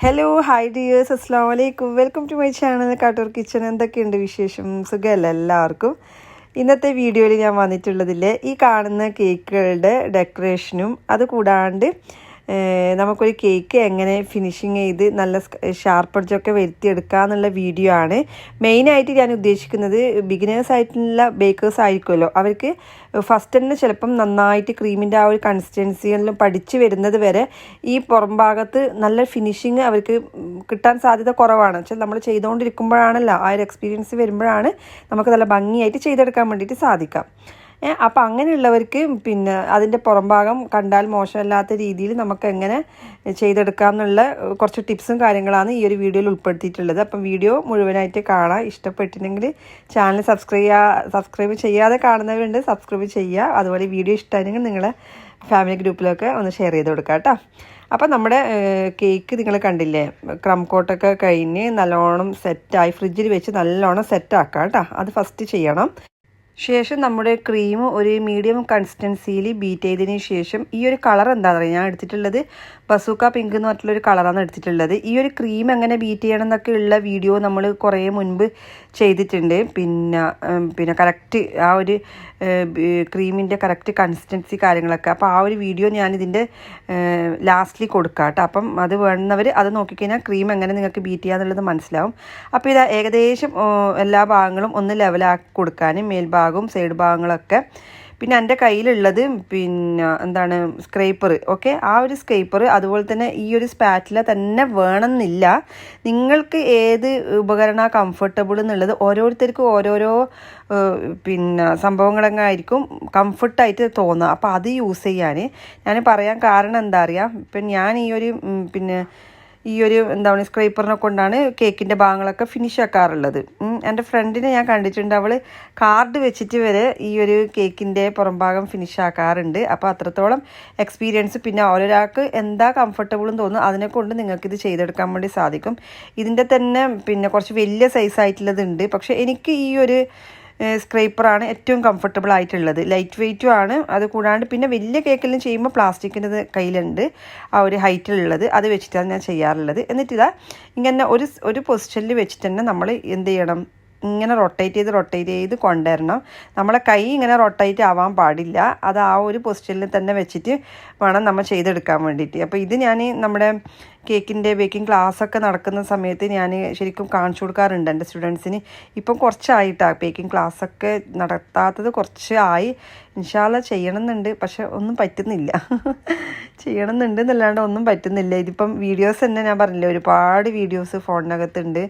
Hello hi dears അസ്സാം വലൈക്കും welcome to my channel Kattoor kitchen എന്തൊക്കെയുണ്ട് വിശേഷം? സുഖമല്ല എല്ലാവർക്കും? ഇന്നത്തെ വീഡിയോയിൽ ഞാൻ വന്നിട്ടുള്ളതിൽ ഈ കാണുന്ന കേക്കുകളുടെ ഡെക്കറേഷനും അത് കൂടാണ്ട് ഏഹ്, നമുക്കൊരു കേക്ക് എങ്ങനെ ഫിനിഷിങ് ചെയ്ത് നല്ല ഷാർപ്പ് എഡ്ജൊക്കെ വരുത്തിയെടുക്കുക എന്നുള്ള വീഡിയോ ആണ്. മെയിനായിട്ട് ഞാൻ ഉദ്ദേശിക്കുന്നത് ബിഗിനേഴ്സ് ആയിട്ടുള്ള ബേക്കേഴ്സ് ആയിരിക്കുമല്ലോ. അവർക്ക് ഫസ്റ്റ് തന്നെ ചിലപ്പം നന്നായിട്ട് ക്രീമിന്റെ ആ ഒരു കൺസിസ്റ്റൻസി പഠിച്ചു പഠിച്ച് വരുന്നത് വരെ ഈ പുറം ഭാഗത്ത് നല്ല ഫിനിഷിങ് അവർക്ക് കിട്ടാൻ സാധ്യത കുറവാണ്. വെച്ചാൽ നമ്മൾ ചെയ്തുകൊണ്ടിരിക്കുമ്പോഴാണല്ലോ ആ ഒരു എക്സ്പീരിയൻസ് വരുമ്പോഴാണ് നമുക്ക് നല്ല ഭംഗിയായിട്ട് ചെയ്തെടുക്കാൻ വേണ്ടിയിട്ട് സാധിക്കാം അപ്പം അങ്ങനെയുള്ളവർക്ക് പിന്നെ അതിന്റെ പുറംഭാഗം കണ്ടാൽ മോശമല്ലാത്ത രീതിയിൽ നമുക്ക് എങ്ങനെ ചെയ്തെടുക്കാം എന്നുള്ള കുറച്ച് ടിപ്സും കാര്യങ്ങളാണ് ഈ ഒരു വീഡിയോയിൽ ഉൾപ്പെടുത്തിയിട്ടുള്ളത്. അപ്പം വീഡിയോ മുഴുവനായിട്ട് കാണാം. ഇഷ്ടപ്പെട്ടിട്ടുണ്ടെങ്കിൽ ചാനൽ സബ്സ്ക്രൈബ് സബ്സ്ക്രൈബ് ചെയ്യാതെ കാണുന്നവരുണ്ട് സബ്സ്ക്രൈബ് ചെയ്യുക അതുപോലെ വീഡിയോ ഇഷ്ടമായിരുന്നെങ്കിൽ നിങ്ങളെ ഫാമിലി ഗ്രൂപ്പിലൊക്കെ ഒന്ന് ഷെയർ ചെയ്ത് കൊടുക്കാം കേട്ടോ അപ്പം നമ്മുടെ കേക്ക് നിങ്ങൾ കണ്ടില്ലേ? ക്രം കോട്ടൊക്കെ കഴിഞ്ഞ് നല്ലോണം സെറ്റായി ഫ്രിഡ്ജിൽ വെച്ച് നല്ലോണം സെറ്റാക്കാം കേട്ടോ അത് ഫസ്റ്റ് ചെയ്യണം. ശേഷം നമ്മുടെ ക്രീം ഒരു മീഡിയം കൺസിസ്റ്റൻസിയിൽ ബീറ്റ് ചെയ്തതിന് ശേഷം ഈ ഒരു കളർ എന്താണെന്ന് അറിയാം ഞാൻ എടുത്തിട്ടുള്ളത് ബസൂക്ക പിങ്ക് എന്ന് പറഞ്ഞിട്ടുള്ളൊരു കളറാണ് എടുത്തിട്ടുള്ളത്. ഈ ഒരു ക്രീം എങ്ങനെ ബീറ്റ് ചെയ്യണം എന്നൊക്കെ ഉള്ള വീഡിയോ നമ്മൾ കുറേ മുൻപ് ചെയ്തിട്ടുണ്ട്. പിന്നെ പിന്നെ കറക്റ്റ് ആ ഒരു ക്രീമിന്റെ കറക്റ്റ് കൺസിസ്റ്റൻസി കാര്യങ്ങളൊക്കെ. അപ്പോൾ ആ ഒരു വീഡിയോ ഞാനിതിന്റെ ലാസ്റ്റിൽ കൊടുക്കാം കേട്ടോ അപ്പം അത് വേണ്ടവർ അത് നോക്കിക്കഴിഞ്ഞാൽ ക്രീം എങ്ങനെ നിങ്ങൾക്ക് ബീറ്റ് ചെയ്യാന്നുള്ളത് മനസ്സിലാവും. അപ്പോൾ ഇത് ഏകദേശം എല്ലാ ഭാഗങ്ങളും ഒന്ന് ലെവലാക്കി കൊടുക്കാനും മേൽഭാഗവും സൈഡ് ഭാഗങ്ങളൊക്കെ പിന്നെ എന്റെ കയ്യിലുള്ളത് പിന്നെ എന്താണ് സ്ക്രേപ്പർ ഓക്കെ ആ ഒരു സ്ക്രേപ്പർ അതുപോലെ തന്നെ ഈ ഒരു സ്പാറ്റില തന്നെ വേണമെന്നില്ല. നിങ്ങൾക്ക് ഏത് ഉപകരണ കംഫർട്ടബിൾ എന്നുള്ളത് ഓരോരുത്തർക്കും ഓരോരോ പിന്നെ സംഭവങ്ങളങ്ങായിരിക്കും കംഫർട്ടായിട്ട് തോന്നുക. അപ്പോൾ അത് യൂസ് ചെയ്യാൻ ഞാൻ പറയാൻ കാരണം എന്താ അറിയാം? ഇപ്പം ഞാൻ ഈ ഒരു പിന്നെ ഈ ഒരു എന്താ പറയുക സ്ക്രൈപ്പറിനെ കൊണ്ടാണ് കേക്കിന്റെ ഭാഗങ്ങളൊക്കെ ഫിനിഷ് ആക്കാറുള്ളത്. എന്റെ ഫ്രണ്ടിനെ ഞാൻ കണ്ടിട്ടുണ്ട്. അവൾ കാർഡ് വെച്ചിട്ട് വരെ ഈ ഒരു കേക്കിന്റെ പുറംഭാഗം ഫിനിഷ് ആക്കാറുണ്ട്. അപ്പോൾ അത്രത്തോളം എക്സ്പീരിയൻസ് പിന്നെ ഓരോരാൾക്ക് എന്താ കംഫർട്ടബിളും തോന്നുന്നു അതിനെ കൊണ്ട് നിങ്ങൾക്ക് ഇത് ചെയ്തെടുക്കാൻ വേണ്ടി സാധിക്കും. ഇതിന്റെ തന്നെ പിന്നെ കുറച്ച് വലിയ സൈസ് ആയിട്ടുള്ളതുണ്ട്. പക്ഷേ എനിക്ക് ഈ ഒരു സ്ക്രൈപ്പറാണ് ഏറ്റവും കംഫർട്ടബിൾ ആയിട്ടുള്ളത്. ലൈറ്റ് വെയ്റ്റും ആണ്. അത് കൂടാണ്ട് പിന്നെ വലിയ കേക്കെല്ലാം ചെയ്യുമ്പോൾ പ്ലാസ്റ്റിക്കിന്റെ കയ്യിലുണ്ട്. ആ ഒരു ഹൈറ്റിലുള്ളത് അത് വെച്ചിട്ടാണ് ഞാൻ ചെയ്യാറുള്ളത്. എന്നിട്ടിതാ ഇങ്ങനെ ഒരു ഒരു പൊസിഷനിൽ വെച്ചിട്ട് തന്നെ നമ്മൾ എന്ത് ചെയ്യണം? ഇങ്ങനെ റൊട്ടേറ്റ് ചെയ്ത് റൊട്ടേറ്റ് ചെയ്ത് കൊണ്ടുവരണം. നമ്മളെ കൈ ഇങ്ങനെ റൊട്ടേറ്റ് ആവാൻ പാടില്ല. അത് ആ ഒരു പൊസിഷനിൽ തന്നെ വെച്ചിട്ട് വേണം നമ്മൾ ചെയ്തെടുക്കാൻ വേണ്ടിയിട്ട്. അപ്പോൾ ഇത് ഞാൻ നമ്മുടെ കേക്കിന്റെ ബേക്കിംഗ് ക്ലാസ്സൊക്കെ നടക്കുന്ന സമയത്ത് ഞാൻ ശരിക്കും കാണിച്ചു കൊടുക്കാറുണ്ട് എന്റെ സ്റ്റുഡൻസിന് ഇപ്പം കുറച്ചായിട്ടാണ് ബേക്കിംഗ് ക്ലാസ്സൊക്കെ നടത്താത്തത് കുറച്ച് ആയി. ഇൻഷാല്ല ചെയ്യണമെന്നുണ്ട് പക്ഷെ ഒന്നും പറ്റുന്നില്ല. ചെയ്യണമെന്നുണ്ട് എന്നല്ലാണ്ട് ഒന്നും പറ്റുന്നില്ല. ഇതിപ്പം വീഡിയോസ് തന്നെ ഞാൻ പറഞ്ഞില്ലേ ഒരുപാട് വീഡിയോസ് ഫോണിനകത്തുണ്ട്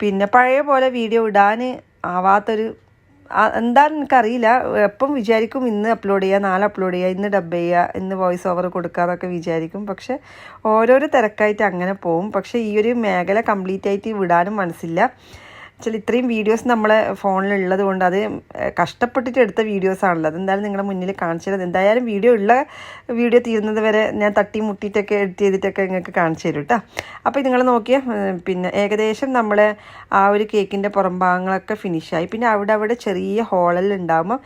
പിന്നെ പഴയ പോലെ വീഡിയോ ഇടാൻ ആവാത്തൊരു എന്താണെന്ന് എനിക്കറിയില്ല. എപ്പം വിചാരിക്കും ഇന്ന് അപ്ലോഡ് ചെയ്യുക നാളെ അപ്ലോഡ് ചെയ്യുക ഇന്ന് ഡബ് ചെയ്യുക ഇന്ന് വോയിസ് ഓവർ കൊടുക്കുക എന്നൊക്കെ വിചാരിക്കും. പക്ഷേ ഓരോരോ തിരക്കായിട്ട് അങ്ങനെ പോവും. പക്ഷേ ഈ ഒരു മേഖല കംപ്ലീറ്റ് ആയിട്ട് വിടാനും മനസ്സില്ല. വെച്ചാൽ ഇത്രയും വീഡിയോസ് നമ്മളെ ഫോണിലുള്ളത് കൊണ്ട് അത് കഷ്ടപ്പെട്ടിട്ട് എടുത്ത വീഡിയോസ് ആണല്ലോ. അതെന്തായാലും നിങ്ങളുടെ മുന്നിൽ കാണിച്ചു തരുന്നത് എന്തായാലും വീഡിയോ ഉള്ള വീഡിയോ തീരുന്നത് വരെ ഞാൻ തട്ടി മുട്ടിയിട്ടൊക്കെ എഡിറ്റ് ചെയ്തിട്ടൊക്കെ നിങ്ങൾക്ക് കാണിച്ചു തരും കേട്ടോ അപ്പോൾ നിങ്ങൾ നോക്കിയ പിന്നെ ഏകദേശം നമ്മൾ ആ ഒരു കേക്കിന്റെ പുറം ഭാഗങ്ങളൊക്കെ ഫിനിഷായി പിന്നെ അവിടെ അവിടെ ചെറിയ ഹോളെല്ലാം ഉണ്ടാകുമ്പോൾ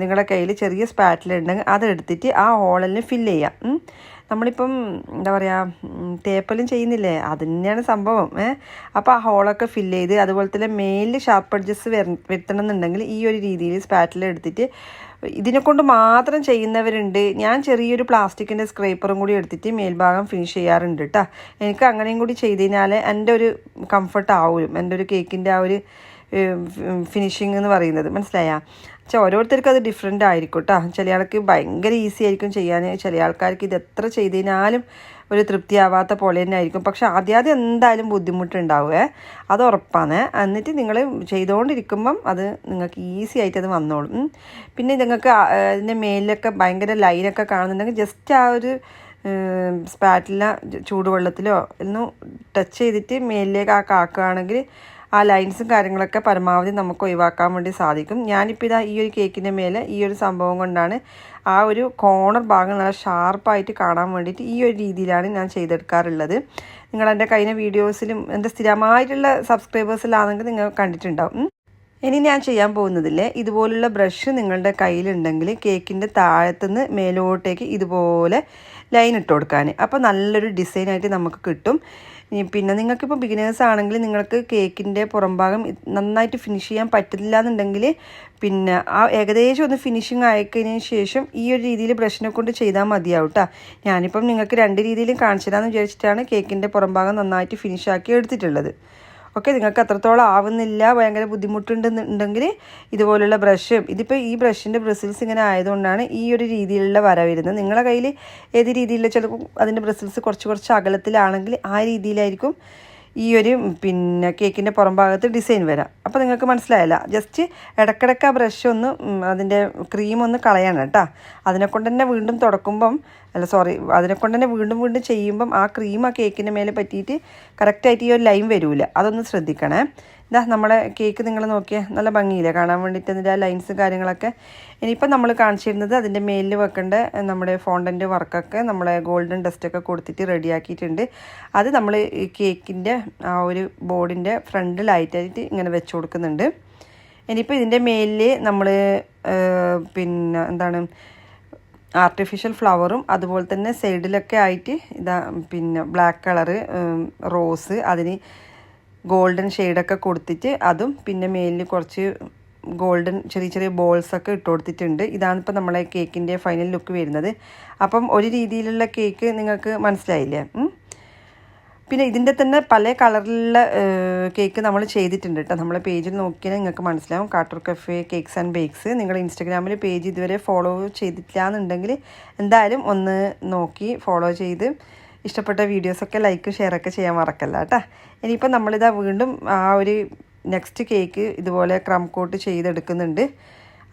നിങ്ങളുടെ കയ്യിൽ ചെറിയ സ്പാറ്റിലുണ്ടെങ്കിൽ അതെടുത്തിട്ട് ആ ഹോളലിന് ഫില്ല് ചെയ്യാം. നമ്മളിപ്പം എന്താ പറയുക തേപ്പലും ചെയ്യുന്നില്ലേ? അത് തന്നെയാണ് സംഭവം ഏഹ് അപ്പോൾ ആ ഹോളൊക്കെ ഫില്ല് ചെയ്ത് അതുപോലെ തന്നെ മേലിൽ ഷാർപ്പ് അഡ്ജസ്റ്റ് വരുത്തണം എന്നുണ്ടെങ്കിൽ ഈ ഒരു രീതിയിൽ സ്പാറ്റിൽ എടുത്തിട്ട് ഇതിനെ കൊണ്ട് മാത്രം ചെയ്യുന്നവരുണ്ട്. ഞാൻ ചെറിയൊരു പ്ലാസ്റ്റിക്കിന്റെ സ്ക്രേപ്പറും കൂടി എടുത്തിട്ട് മേൽഭാഗം ഫിനിഷ് ചെയ്യാറുണ്ട് കേട്ടോ എനിക്ക് അങ്ങനെയും കൂടി ചെയ്ത് കഴിഞ്ഞാൽ എന്റെ ഒരു കംഫർട്ട് ആവും എന്റെ ഒരു കേക്കിന്റെ ആ ഒരു ഫിനിഷിംഗ് എന്ന് പറയുന്നത്. മനസ്സിലായാ? പക്ഷെ ഓരോരുത്തർക്കും അത് ഡിഫറെന്റ് ആയിരിക്കും കേട്ടോ ചില ആൾക്ക് ഭയങ്കര ഈസി ആയിരിക്കും ചെയ്യാൻ. ചില ആൾക്കാർക്ക് ഇത് എത്ര ചെയ്ത് കഴിഞ്ഞാലും ഒരു തൃപ്തിയാവാത്ത പോലെ തന്നെ ആയിരിക്കും. പക്ഷെ ആദ്യാദ്യം എന്തായാലും ബുദ്ധിമുട്ടുണ്ടാവുമേ അത് ഉറപ്പാണ്. എന്നിട്ട് നിങ്ങൾ ചെയ്തുകൊണ്ടിരിക്കുമ്പം അത് നിങ്ങൾക്ക് ഈസി ആയിട്ട് അത് വന്നോളും പിന്നെ നിങ്ങൾക്ക് അതിന്റെ മേലിലൊക്കെ ഭയങ്കര ലൈനൊക്കെ കാണുന്നുണ്ടെങ്കിൽ ജസ്റ്റ് ആ ഒരു സ്പാറ്റില ചൂടുവെള്ളത്തിലോ ഒന്ന് ടച്ച് ചെയ്തിട്ട് മേലിലേക്ക് ആ കാക്കുകയാണെങ്കിൽ ആ ലൈൻസും കാര്യങ്ങളൊക്കെ പരമാവധി നമുക്ക് ഒഴിവാക്കാൻ വേണ്ടി സാധിക്കും. ഞാനിപ്പോൾ ഇതാ ഈ ഒരു കേക്കിന്റെ മേലെ ഈ ഒരു സംഭവം കൊണ്ടാണ് ആ ഒരു കോർണർ ഭാഗം നല്ല ഷാർപ്പായിട്ട് കാണാൻ വേണ്ടിയിട്ട് ഈ ഒരു രീതിയിലാണ് ഞാൻ ചെയ്തെടുക്കാറുള്ളത്. നിങ്ങൾ എന്റെ കഴിഞ്ഞ വീഡിയോസിലും എന്റെ സ്ഥിരമായിട്ടുള്ള സബ്സ്ക്രൈബേഴ്സിലാണെങ്കിൽ നിങ്ങൾ കണ്ടിട്ടുണ്ടാവും. ഇനി ഞാൻ ചെയ്യാൻ പോകുന്നതില്ലേ ഇതുപോലുള്ള ബ്രഷ് നിങ്ങളുടെ കയ്യിലുണ്ടെങ്കിൽ കേക്കിന്റെ താഴത്തുനിന്ന് മേലോട്ടേക്ക് ഇതുപോലെ ലൈൻ ഇട്ട് കൊടുക്കാൻ അപ്പോൾ നല്ലൊരു ഡിസൈനായിട്ട് നമുക്ക് കിട്ടും. പിന്നെ നിങ്ങൾക്കിപ്പോൾ ബിഗിനേഴ്സ് ആണെങ്കിൽ നിങ്ങൾക്ക് കേക്കിന്റെ പുറംഭാഗം നന്നായിട്ട് ഫിനിഷ് ചെയ്യാൻ പറ്റില്ല എന്നുണ്ടെങ്കിൽ പിന്നെ ആ ഏകദേശം ഒന്ന് ഫിനിഷിങ് ആയിക്കഴിഞ്ഞതിന് ശേഷം ഈ ഒരു രീതിയിൽ ബ്രഷിനെ കൊണ്ട് ചെയ്താൽ മതിയാവും കേട്ടോ ഞാനിപ്പം നിങ്ങൾക്ക് രണ്ട് രീതിയിലും കാണിച്ചു തരാമെന്ന് വിചാരിച്ചിട്ടാണ് കേക്കിന്റെ പുറംഭാഗം നന്നായിട്ട് ഫിനിഷ് ആക്കി എടുത്തിട്ടുള്ളത്. ഓക്കെ നിങ്ങൾക്ക് അത്രത്തോളം ആവുന്നില്ല ഭയങ്കര ബുദ്ധിമുട്ടുണ്ടെന്നുണ്ടെങ്കിൽ ഇതുപോലുള്ള ബ്രഷും. ഇതിപ്പോൾ ഈ ബ്രഷിന്റെ ബ്രിസിൽസ് ഇങ്ങനെ ആയതുകൊണ്ടാണ് ഈ ഒരു രീതിയിലുള്ള വര വരുന്നത്. നിങ്ങളുടെ കയ്യിൽ ഏത് രീതിയിലുള്ള ചിലപ്പോൾ അതിന്റെ ബ്രിസിൽസ് കുറച്ച് കുറച്ച് അകലത്തിലാണെങ്കിൽ ആ രീതിയിലായിരിക്കും ഈ ഒരു പിന്നെ കേക്കിന്റെ പുറം ഭാഗത്ത് ഡിസൈൻ വരാം. അപ്പോൾ നിങ്ങൾക്ക് മനസ്സിലായല്ല? ജസ്റ്റ് ഇടക്കിടക്ക് ആ ബ്രഷ് ഒന്ന് അതിന്റെ ക്രീം ഒന്ന് കളയണം കേട്ടോ. അതിനെ കൊണ്ട് തന്നെ വീണ്ടും തുടക്കുമ്പം അല്ല സോറി അതിനെ കൊണ്ട് തന്നെ വീണ്ടും വീണ്ടും ചെയ്യുമ്പം ആ ക്രീം ആ കേക്കിന്റെ മേലെ പറ്റിയിട്ട് കറക്റ്റായിട്ട് ഈ ഒരു ലൈൻ വരില്ല അതൊന്ന് ശ്രദ്ധിക്കണേ. ഇതാ നമ്മുടെ കേക്ക് നിങ്ങൾ നോക്കിയാൽ നല്ല ഭംഗിയില്ലേ? കാണാൻ വേണ്ടിയിട്ട് അതിന്റെ ആ ലൈൻസ് കാര്യങ്ങളൊക്കെ. ഇനിയിപ്പോൾ നമ്മൾ കാണിച്ചിരുന്നത് അതിന്റെ മേലിൽ വെക്കേണ്ട നമ്മുടെ ഫോണ്ടന്റ് വർക്കൊക്കെ നമ്മളെ ഗോൾഡൻ ഡസ്റ്റൊക്കെ കൊടുത്തിട്ട് റെഡിയാക്കിയിട്ടുണ്ട് അത് നമ്മൾ ഈ കേക്കിന്റെ ആ ഒരു ബോർഡിന്റെ ഫ്രണ്ടിലായിട്ടായിട്ട് ഇങ്ങനെ വെച്ച് കൊടുക്കുന്നുണ്ട്. ഇനിയിപ്പോൾ ഇതിന്റെ മേലിൽ നമ്മൾ പിന്നെ എന്താണ് ആർട്ടിഫിഷ്യൽ ഫ്ലവറും അതുപോലെ തന്നെ സൈഡിലൊക്കെ ആയിട്ട് ഇതാ പിന്നെ ബ്ലാക്ക് കളറ് റോസ് അതിന് ഗോൾഡൻ ഷെയ്ഡൊക്കെ കൊടുത്തിട്ട് അതും പിന്നെ മേലിൽ കുറച്ച് ഗോൾഡൻ ചെറിയ ചെറിയ ബോൾസ് ഒക്കെ ഇട്ട് കൊടുത്തിട്ടുണ്ട്. ഇതാണ് ഇപ്പോൾ നമ്മളെ കേക്കിന്റെ ഫൈനൽ ലുക്ക് വരുന്നത്. അപ്പം ഒരു രീതിയിലുള്ള കേക്ക് നിങ്ങൾക്ക് മനസ്സിലായില്ലേ? പിന്നെ ഇതിന്റെ തന്നെ പല കളറിലുള്ള കേക്ക് നമ്മൾ ചെയ്തിട്ടുണ്ട് കേട്ടോ. നമ്മളെ പേജിൽ നോക്കിയാൽ നിങ്ങൾക്ക് മനസ്സിലാവും. Kattoor cafe cakes and bakes നിങ്ങൾ ഇൻസ്റ്റഗ്രാമിൽ പേജ് ഇതുവരെ ഫോളോ ചെയ്തിട്ടില്ല എന്നുണ്ടെങ്കിൽ എന്തായാലും ഒന്ന് നോക്കി ഫോളോ ചെയ്ത് ഇഷ്ടപ്പെട്ട വീഡിയോസൊക്കെ ലൈക്ക് ഷെയർ ഒക്കെ ചെയ്യാൻ മറക്കല്ല കേട്ടോ. ഇനിയിപ്പോൾ നമ്മളിതാ വീണ്ടും ആ ഒരു നെക്സ്റ്റ് കേക്ക് ഇതുപോലെ ക്രം കോട്ട് ചെയ്തെടുക്കുന്നുണ്ട്.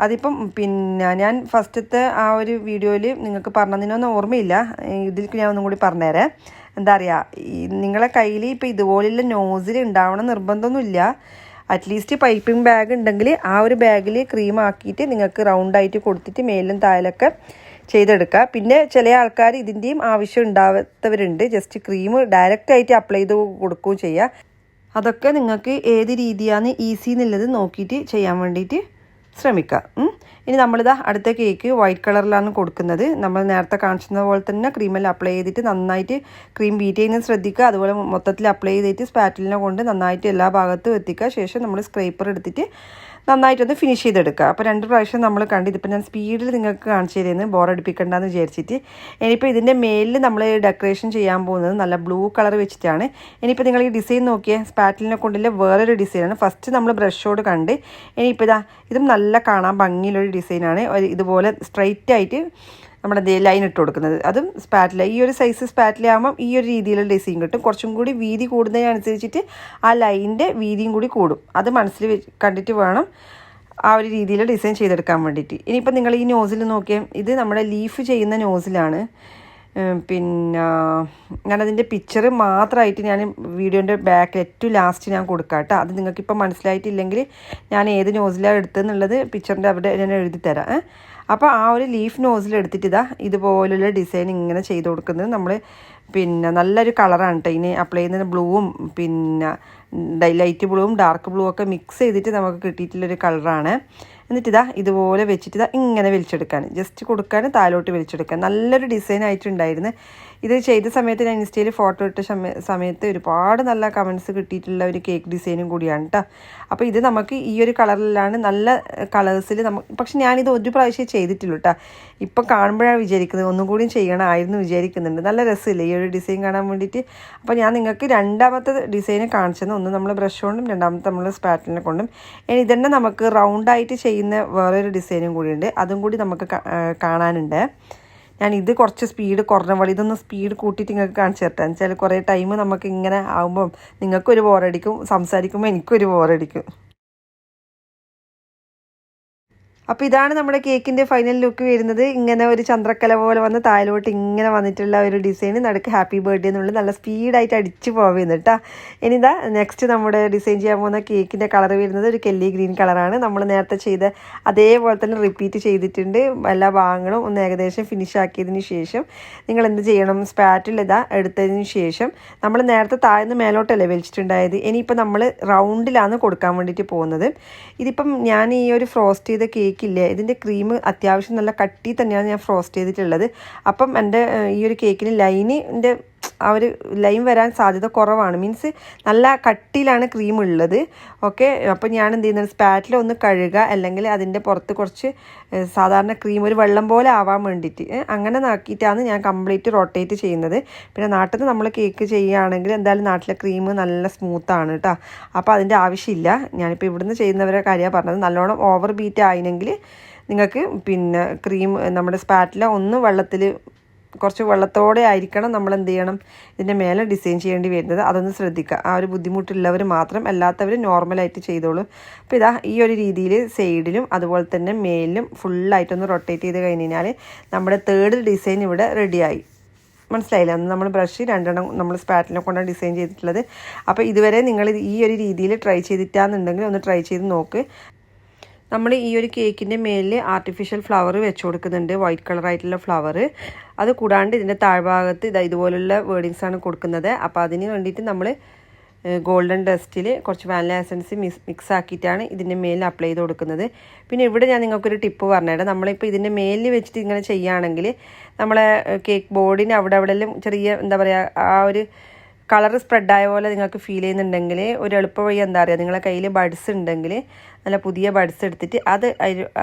അതിപ്പം പിന്നെ ഞാൻ ഫസ്റ്റത്തെ ആ ഒരു വീഡിയോയിൽ നിങ്ങൾക്ക് പറഞ്ഞതിനൊന്നും ഓർമ്മയില്ല. ഇതിലേക്ക് ഞാൻ ഒന്നും കൂടി പറഞ്ഞുതരാം എന്താ പറയുക നിങ്ങളെ കയ്യിൽ ഇപ്പോൾ ഇതുപോലെയുള്ള നോസിൽ ഉണ്ടാവണം നിർബന്ധമൊന്നുമില്ല അറ്റ്ലീസ്റ്റ് പൈപ്പിംഗ് ബാഗ് ഉണ്ടെങ്കിൽ ആ ഒരു ബാഗിൽ ക്രീം ആക്കിയിട്ട് നിങ്ങൾക്ക് റൗണ്ടായിട്ട് കൊടുത്തിട്ട് മേലും താഴലൊക്കെ ചെയ്തെടുക്കുക. പിന്നെ ചില ആൾക്കാർ ഇതിന്റെയും ആവശ്യം ഉണ്ടാവാത്തവരുണ്ട്. ജസ്റ്റ് ക്രീം ഡയറക്റ്റ് ആയിട്ട് അപ്ലൈ ചെയ്ത് കൊടുക്കുകയും ചെയ്യുക. അതൊക്കെ നിങ്ങൾക്ക് ഏത് രീതിയാണ് ഈസി എന്നുള്ളത് നോക്കിയിട്ട് ചെയ്യാൻ വേണ്ടിയിട്ട് ശ്രമിക്കുക. ഇനി നമ്മളിതാ അടുത്ത കേക്ക് വൈറ്റ് കളറിലാണ് കൊടുക്കുന്നത്. നമ്മൾ നേരത്തെ കാണിച്ചത് പോലെ തന്നെ ക്രീമെല്ലാം അപ്ലൈ ചെയ്തിട്ട് നന്നായിട്ട് ക്രീം ബീറ്റ് ചെയ്യുന്നത് ശ്രദ്ധിക്കുക. അതുപോലെ മൊത്തത്തിൽ അപ്ലൈ ചെയ്തിട്ട് സ്പാറ്റിലിനെ കൊണ്ട് നന്നായിട്ട് എല്ലാ ഭാഗത്തും എത്തിക്കുക. ശേഷം നമ്മൾ സ്ക്രൈപ്പർ എടുത്തിട്ട് നന്നായിട്ടൊന്ന് ഫിനിഷ് ചെയ്തെടുക്കുക. അപ്പോൾ രണ്ട് പ്രാവശ്യം നമ്മൾ കണ്ട് ഇതിപ്പോൾ ഞാൻ സ്പീഡിൽ നിങ്ങൾക്ക് കാണിച്ചു തരുന്നത് ബോറടിപ്പിക്കണ്ടെന്ന് വിചാരിച്ചിട്ട്. ഇനിയിപ്പോൾ ഇതിന്റെ മേലിൽ നമ്മൾ ഡെക്കറേഷൻ ചെയ്യാൻ പോകുന്നത് നല്ല ബ്ലൂ കളർ വെച്ചിട്ടാണ്. ഇനിയിപ്പോൾ നിങ്ങൾ ഈ ഡിസൈൻ നോക്കിയേ സ്പാറ്റിലിനെ കൊണ്ടുള്ള വേറൊരു ഡിസൈനാണ് ഫസ്റ്റ് നമ്മൾ ബ്രഷോട് കണ്ട് ഇനിയിപ്പോൾ ഇതാ ഇതും നല്ല കാണാൻ ഭംഗിയുള്ളൊരു ഡിസൈനാണ് ഇതുപോലെ സ്ട്രൈറ്റ് ആയിട്ട് നമ്മുടെ ലൈൻ ഇട്ട് കൊടുക്കുന്നത്. അതും സ്പാറ്റില ഈ ഒരു സൈസ് സ്പാറ്റില ആകുമ്പം ഈ ഒരു രീതിയിലുള്ള ഡിസൈൻ കിട്ടും. കുറച്ചും കൂടി വീതി കൂടുന്നതിനനുസരിച്ചിട്ട് ആ ലൈനിന്റെ വീതിയും കൂടി കൂടും. അത് മനസ്സിൽ കണ്ടിട്ട് വേണം ആ ഒരു രീതിയിൽ ഡിസൈൻ ചെയ്തെടുക്കാൻ വേണ്ടിയിട്ട്. ഇനിയിപ്പോൾ നിങ്ങൾ ഈ നോസിൽ നോക്കിയാൽ ഇത് നമ്മുടെ ലീഫ് ചെയ്യുന്ന നോസിലാണ് പിന്നെ ഞാനതിന്റെ പിക്ചർ മാത്രമായിട്ട് ഞാൻ വീഡിയോന്റെ ബാക്കിൽ ഏറ്റവും ലാസ്റ്റ് ഞാൻ കൊടുക്കാം കേട്ടോ. അത് നിങ്ങൾക്കിപ്പോൾ മനസ്സിലായിട്ടില്ലെങ്കിൽ ഞാൻ ഏത് നോസിലാണ് എടുത്തതെന്നുള്ളത് പിക്ചറിന്റെ അവിടെ ഞാൻ എഴുതി തരാം. അപ്പോൾ ആ ഒരു ലീഫ് നോസിൽ എടുത്തിട്ട് ഇതാ ഇതുപോലുള്ള ഡിസൈൻ ഇങ്ങനെ ചെയ്ത് കൊടുക്കുന്നത്. നമ്മൾ പിന്നെ നല്ലൊരു കളറാണ് കേട്ടോ ഇതിന് അപ്ലൈ ചെയ്യുന്ന ബ്ലൂവും പിന്നെ ലൈറ്റ് ബ്ലൂവും ഡാർക്ക് ബ്ലൂ ഒക്കെ മിക്സ് ചെയ്തിട്ട് നമുക്ക് കിട്ടിയിട്ടുള്ളൊരു കളറാണ് എന്നിട്ട് ഇതാ ഇതുപോലെ വെച്ചിട്ട് ഇതാ ഇങ്ങനെ വലിച്ചെടുക്കാൻ. ജസ്റ്റ് കൊടുക്കാൻ താലോട്ട് വലിച്ചെടുക്കാൻ. നല്ലൊരു ഡിസൈൻ ആയിട്ടുണ്ടായിരുന്നു. ഇത് ചെയ്ത സമയത്ത് ഞാൻ ഇൻസ്റ്റയിൽ ഫോട്ടോ ഇട്ട സമയ- സമയത്ത് ഒരുപാട് നല്ല കമൻസ് കിട്ടിയിട്ടുള്ള ഒരു കേക്ക് ഡിസൈനും കൂടിയാണ് കേട്ടോ അപ്പോൾ ഇത് നമുക്ക് ഈ ഒരു കളറിലാണ് നല്ല കളേഴ്സിൽ നമുക്ക് പക്ഷെ ഞാനിത് ഒരു പ്രാവശ്യം ചെയ്തിട്ടുള്ളൂ കേട്ടോ ഇപ്പം കാണുമ്പോഴാണ് വിചാരിക്കുന്നത്. ഒന്നും കൂടി ചെയ്യണമായിരുന്നു വിചാരിക്കുന്നുണ്ട്. നല്ല രസമില്ലേ ഈ ഒരു ഡിസൈൻ കാണാൻ വേണ്ടിയിട്ട്? അപ്പോൾ ഞാൻ നിങ്ങൾക്ക് രണ്ടാമത്തെ ഡിസൈൻ കാണിച്ചത് ഒന്ന് നമ്മൾ ബ്രഷ് കൊണ്ടും രണ്ടാമത്തെ നമ്മൾ സ്പാറ്റിനെ കൊണ്ടും. ഇനി ഇതന്നെ നമുക്ക് റൗണ്ടായിട്ട് ചെയ്യുന്ന വേറൊരു ഡിസൈനും കൂടിയുണ്ട് അതും കൂടി നമുക്ക് കാണാനുണ്ട്. ഞാൻ ഇത് കുറച്ച് സ്പീഡ് കുറഞ്ഞ വഴി ഇതൊന്ന് സ്പീഡ് കൂട്ടിയിട്ട് നിങ്ങൾക്ക് കാണിച്ചു തരട്ടെ എന്നുവെച്ചാൽ കുറേ ടൈം നമുക്ക് ഇങ്ങനെ ആകുമ്പം നിങ്ങൾക്കൊരു ബോറടിക്കും സംസാരിക്കുമ്പോൾ എനിക്കൊരു ബോറടിക്കും അപ്പോൾ ഇതാണ് നമ്മുടെ കേക്കിന്റെ ഫൈനൽ ലുക്ക് വരുന്നത്. ഇങ്ങനെ ഒരു ചന്ദ്രക്കല പോലെ വന്ന് താഴോട്ട് ഇങ്ങനെ വന്നിട്ടുള്ള ഒരു ഡിസൈൻ നടുക്ക് ഹാപ്പി ബർത്ത്ഡേ എന്നുള്ളത് നല്ല സ്പീഡായിട്ട് അടിച്ച് പോവുന്നു കേട്ടോ ഇനി ഇതാ നെക്സ്റ്റ് നമ്മുടെ ഡിസൈൻ ചെയ്യാൻ പോകുന്ന കേക്കിന്റെ കളർ വരുന്നത് ഒരു കെല്ലി ഗ്രീൻ കളറാണ് നമ്മൾ നേരത്തെ ചെയ്ത അതേപോലെ തന്നെ റിപ്പീറ്റ് ചെയ്തിട്ടുണ്ട്. എല്ലാ ഭാഗങ്ങളും ഒന്ന് ഏകദേശം ഫിനിഷ് ആക്കിയതിന് ശേഷം നിങ്ങൾ എന്ത് ചെയ്യണം? സ്പാറ്റിൽ ഇതാ എടുത്തതിന് ശേഷം നമ്മൾ നേരത്തെ താഴ്ന്ന് മേലോട്ടല്ലേ വലിച്ചിട്ടുണ്ടായത്. ഇനിയിപ്പോൾ നമ്മൾ റൗണ്ടിലാണ് കൊടുക്കാൻ വേണ്ടിയിട്ട് പോകുന്നത്. ഇതിപ്പം ഞാൻ ഈ ഒരു ഫ്രോസ്റ്റ് ചെയ്ത കേക്കില്ലേ? ഇതിന്റെ ക്രീം അത്യാവശ്യം നല്ല കട്ടി തന്നെയാണ് ഞാൻ ഫ്രോസ്റ്റ് ചെയ്തിട്ടുള്ളത്. അപ്പം എന്റെ ഈ ഒരു കേക്കിന് ലൈനിന്റെ ആ ഒരു ലൈം വരാൻ സാധ്യത കുറവാണ്. മീൻസ് നല്ല കട്ടിയിലാണ് ക്രീം ഉള്ളത്. ഓക്കെ അപ്പോൾ ഞാൻ എന്ത് ചെയ്യുന്നത്? സ്പാറ്റിൽ ഒന്ന് കഴുകുക. അല്ലെങ്കിൽ അതിന്റെ പുറത്ത് കുറച്ച് സാധാരണ ക്രീം ഒരു വെള്ളം പോലെ ആവാൻ വേണ്ടിയിട്ട് അങ്ങനെ നോക്കിയിട്ടാണ് ഞാൻ കംപ്ലീറ്റ് റൊട്ടേറ്റ് ചെയ്യുന്നത്. പിന്നെ നാട്ടിൽ നിന്ന് നമ്മൾ കേക്ക് ചെയ്യുകയാണെങ്കിൽ എന്തായാലും നാട്ടിലെ ക്രീം നല്ല സ്മൂത്താണ് കേട്ടോ അപ്പോൾ അതിന്റെ ആവശ്യമില്ല. ഞാനിപ്പോൾ ഇവിടുന്ന് ചെയ്യുന്നവരെ കാര്യമാണ് പറഞ്ഞത്. നല്ലോണം ഓവർ ബീറ്റ് ആയിനെങ്കിൽ നിങ്ങൾക്ക് പിന്നെ ക്രീം നമ്മുടെ സ്പാറ്റില ഒന്ന് വെള്ളത്തിൽ കുറച്ച് വെള്ളത്തോടെ ആയിരിക്കണം നമ്മൾ എന്ത് ചെയ്യണം ഇതിന്റെ മേലെ ഡിസൈൻ ചെയ്യേണ്ടി വരുന്നത്. അതൊന്ന് ശ്രദ്ധിക്കുക. ആ ഒരു ബുദ്ധിമുട്ടുള്ളവർ മാത്രം അല്ലാത്തവർ നോർമലായിട്ട് ചെയ്തോളൂ. അപ്പോൾ ഇതാ ഈ ഒരു രീതിയിൽ സൈഡിലും അതുപോലെ തന്നെ മേലിലും ഫുള്ളായിട്ടൊന്ന് റൊട്ടേറ്റ് ചെയ്ത് കഴിഞ്ഞ് കഴിഞ്ഞാൽ നമ്മുടെ തേർഡ് ഡിസൈൻ ഇവിടെ റെഡിയായി മനസ്സിലായില്ല? അന്ന് നമ്മൾ ബ്രഷ് രണ്ടെണ്ണം നമ്മൾ സ്പാറ്റിനെ കൊണ്ടാണ് ഡിസൈൻ ചെയ്തിട്ടുള്ളത്. അപ്പോൾ ഇതുവരെ നിങ്ങൾ ഈ ഒരു രീതിയിൽ ട്രൈ ചെയ്തിട്ടാന്നുണ്ടെങ്കിൽ ഒന്ന് ട്രൈ ചെയ്ത് നോക്ക്. നമ്മൾ ഈ ഒരു കേക്കിന്റെ മേലിൽ ആർട്ടിഫിഷ്യൽ ഫ്ലവർ വെച്ച് കൊടുക്കുന്നുണ്ട്. വൈറ്റ് കളറായിട്ടുള്ള ഫ്ലവർ അത് കൂടാണ്ട് ഇതിന്റെ താഴ്ഭാഗത്ത് ഇതാ ഇതുപോലുള്ള വേർഡിങ്സ് ആണ് കൊടുക്കുന്നത്. അപ്പോൾ അതിന് വേണ്ടിയിട്ട് നമ്മൾ ഗോൾഡൻ ഡസ്റ്റിൽ കുറച്ച് വാനില എസൻസ് മിക്സ് മിക്സ് ആക്കിയിട്ടാണ് ഇതിന്റെ മേലിൽ അപ്ലൈ ചെയ്ത് കൊടുക്കുന്നത്. പിന്നെ ഇവിടെ ഞാൻ നിങ്ങൾക്കൊരു ടിപ്പ് പറഞ്ഞുതരാം നമ്മളിപ്പോൾ ഇതിന്റെ മേലിൽ വെച്ചിട്ട് ഇങ്ങനെ ചെയ്യുകയാണെങ്കിൽ നമ്മളെ കേക്ക് ബോർഡിന് അവിടെ അവിടെല്ലാം ചെറിയ എന്താ പറയുക ആ ഒരു കളർ സ്പ്രെഡായ പോലെ നിങ്ങൾക്ക് ഫീൽ ചെയ്യുന്നുണ്ടെങ്കിൽ ഒരു എളുപ്പ വഴി എന്താ പറയുക നിങ്ങളെ കയ്യിൽ ബഡ്സ് ഉണ്ടെങ്കിൽ നല്ല പുതിയ ബഡ്സ് എടുത്തിട്ട് അത്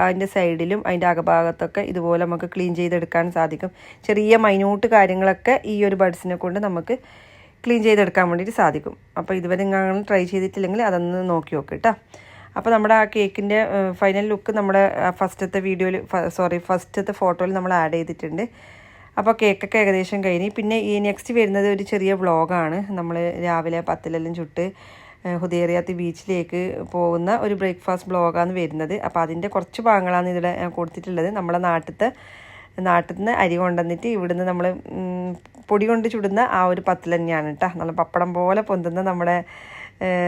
അതിന്റെ സൈഡിലും അതിന്റെ അകഭാഗത്തൊക്കെ ഇതുപോലെ നമുക്ക് ക്ലീൻ ചെയ്തെടുക്കാൻ സാധിക്കും. ചെറിയ മൈന്യൂട്ട് കാര്യങ്ങളൊക്കെ ഈ ഒരു ബഡ്സിനെ കൊണ്ട് നമുക്ക് ക്ലീൻ ചെയ്തെടുക്കാൻ വേണ്ടിയിട്ട് സാധിക്കും. അപ്പോൾ ഇതുവരെ നിങ്ങൾ ട്രൈ ചെയ്തിട്ടില്ലെങ്കിൽ അതൊന്ന് നോക്കി നോക്ക് കേട്ടോ അപ്പോൾ നമ്മുടെ ആ കേക്കിന്റെ ഫൈനൽ ലുക്ക് നമ്മുടെ ഫസ്റ്റത്തെ വീഡിയോയിൽ സോറി ഫസ്റ്റത്തെ ഫോട്ടോയിൽ നമ്മൾ ആഡ് ചെയ്തിട്ടുണ്ട്. അപ്പോൾ കേക്കൊക്കെ ഏകദേശം കഴിഞ്ഞ്. പിന്നെ ഈ നെക്സ്റ്റ് വരുന്നത് ഒരു ചെറിയ വ്ളോഗാണ്. നമ്മൾ രാവിലെ പത്തിലെല്ലാം ചുട്ട് ഹുദേറിയാത്തി ബീച്ചിലേക്ക് പോകുന്ന ഒരു ബ്രേക്ക്ഫാസ്റ്റ് ബ്ലോഗാണ് വരുന്നത്. അപ്പോൾ അതിന്റെ കുറച്ച് ഭാഗങ്ങളാണ് ഇതിൽ കൊടുത്തിട്ടുള്ളത്. നമ്മളെ നാട്ടിലത്തെ നാട്ടിൽ നിന്ന് അരി കൊണ്ടുവന്നിട്ട് ഇവിടുന്ന് നമ്മൾ പൊടി കൊണ്ട് ചുടുന്ന ആ ഒരു പത്തിൽ തന്നെയാണ് കേട്ടോ നല്ല പപ്പടം പോലെ പൊന്തുന്ന നമ്മുടെ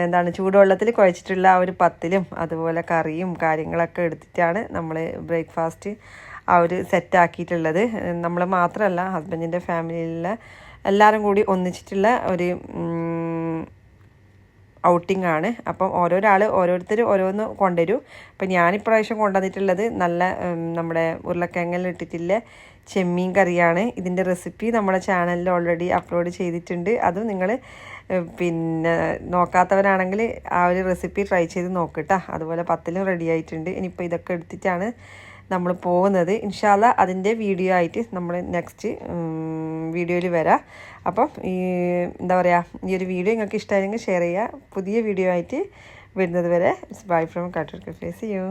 എന്താണ് ചൂടുവെള്ളത്തിൽ കുഴച്ചിട്ടുള്ള ആ ഒരു പത്തിലും അതുപോലെ കറിയും കാര്യങ്ങളൊക്കെ എടുത്തിട്ടാണ് നമ്മൾ ബ്രേക്ക്ഫാസ്റ്റ് ആ ഒരു സെറ്റാക്കിയിട്ടുള്ളത്. നമ്മൾ മാത്രമല്ല ഹസ്ബൻഡിന്റെ ഫാമിലിയിലുള്ള എല്ലാവരും കൂടി ഒന്നിച്ചിട്ടുള്ള ഒരു ഔട്ടിംഗ് ആണ്. അപ്പം ഓരോരാൾ ഓരോരുത്തർ ഓരോന്ന് കൊണ്ടുവരും. അപ്പം ഞാനിപ്രാവശ്യം കൊണ്ടുവന്നിട്ടുള്ളത് നല്ല നമ്മുടെ ഉരുളക്കിഴങ്ങിൽ ഇട്ടിട്ടുള്ള ചെമ്മീൻ കറിയാണ്. ഇതിന്റെ റെസിപ്പി നമ്മുടെ ചാനലിൽ ഓൾറെഡി അപ്ലോഡ് ചെയ്തിട്ടുണ്ട്. അതും നിങ്ങൾ പിന്നെ നോക്കാത്തവരാണെങ്കിൽ ആ ഒരു റെസിപ്പി ട്രൈ ചെയ്ത് നോക്കട്ടോ അതുപോലെ പത്തിലും റെഡി ആയിട്ടുണ്ട്. ഇനിയിപ്പോൾ ഇതൊക്കെ എടുത്തിട്ടാണ് നമ്മൾ പോകുന്നത്. ഇൻഷാല്ല അതിന്റെ വീഡിയോ ആയിട്ട് നമ്മൾ നെക്സ്റ്റ് വീഡിയോയിൽ വരാം. അപ്പം ഈ എന്താ പറയുക ഈ ഒരു വീഡിയോ നിങ്ങൾക്ക് ഇഷ്ടമായെങ്കിൽ ഷെയർ ചെയ്യുക. പുതിയ വീഡിയോ ആയിട്ട് വരുന്നത് വരെ ബൈ ഫ്രം കാട്ടൂർ ഫേസ് ചെയ്യൂ